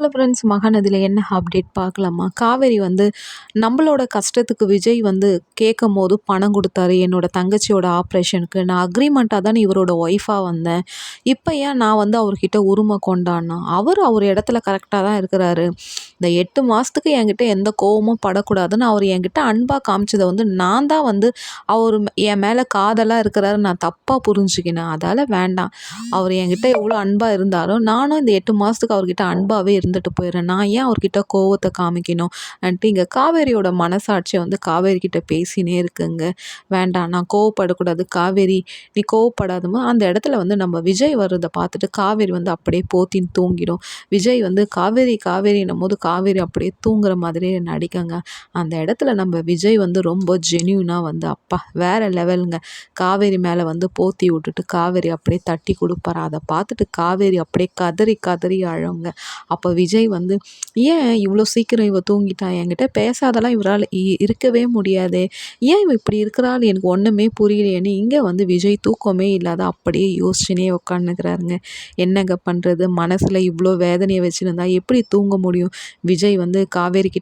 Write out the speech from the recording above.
Hello friends மகாநதியில் என்ன update பார்க்கலாமா? காவேரி வந்து நம்மளோட கஷ்டத்துக்கு விஜய் வந்து கேட்கும் போது பணம் கொடுத்தாரு என்னோட தங்கச்சியோட ஆப்ரேஷனுக்கு நான் அக்ரிமெண்ட்டாக தானே இவரோட ஒய்ஃபாக வந்தேன். இப்போ ஏன் நான் வந்து அவர்கிட்ட உரிமை கொண்டாடினா அவர் அவர் இடத்துல கரெக்டாக தான் இருக்கிறாரு. இந்த எட்டு மாதத்துக்கு என்கிட்ட எந்த கோவமும் படக்கூடாதுன்னு அவர் என்கிட்ட அன்பாக காமிச்சதை வந்து நான் தான் வந்து அவர் என் மேலே காதலாக இருக்கிறாரு நான் தப்பாக புரிஞ்சுக்கினேன். அதால் வேண்டாம். அவர் என்கிட்ட எவ்வளோ அன்பாக இருந்தாலும் நானும் இந்த எட்டு மாதத்துக்கு அவர்கிட்ட அன்பாகவே இருந்துட்டு போயிடுறேன். நான் ஏன் அவர்கிட்ட கோவத்தை காமிக்கணும்? அன்ட்டு இங்கே காவேரியோட மனசாட்சியை வந்து காவேரி கிட்ட பேசினே இருக்குங்க. வேண்டாம் நான் கோவப்படக்கூடாது. காவேரி நீ கோவப்படாதமா அந்த இடத்துல வந்து நம்ம விஜய் வர்றதை பார்த்துட்டு காவேரி வந்து அப்படியே போத்தின்னு தூங்கிடும். விஜய் வந்து காவேரி காவேரின்னும் போது காவேரி அப்படியே தூங்குற மாதிரியே நடிக்கங்க. அந்த இடத்துல நம்ம விஜய் வந்து ரொம்ப ஜென்யூனாக வந்து அப்பா வேற லெவலுங்க. காவேரி மேலே வந்து போத்தி விட்டுட்டு காவேரி அப்படியே தட்டி கொடுப்பாரு. அதை பார்த்துட்டு காவேரி அப்படியே கதறி கதறி அழங்க அப்போ விஜய் வந்து ஏன் இவ்வளோ சீக்கிரம் இவ தூங்கிட்டா? என்கிட்ட பேசாதெல்லாம் இவரால் இருக்கவே முடியாதே. ஏன் இவ இப்படி இருக்கிறாள்? எனக்கு ஒன்றுமே புரியலையேன்னு இங்கே வந்து விஜய் தூக்கமே இல்லாத அப்படியே யோசிச்சுனே உட்காந்துக்கிறாருங்க என்னங்க பண்ணுறது மனசில் இவ்வளோ வேதனையை வச்சுருந்தா எப்படி தூங்க முடியும்? விஜய் வந்து காவேரி கிட்ட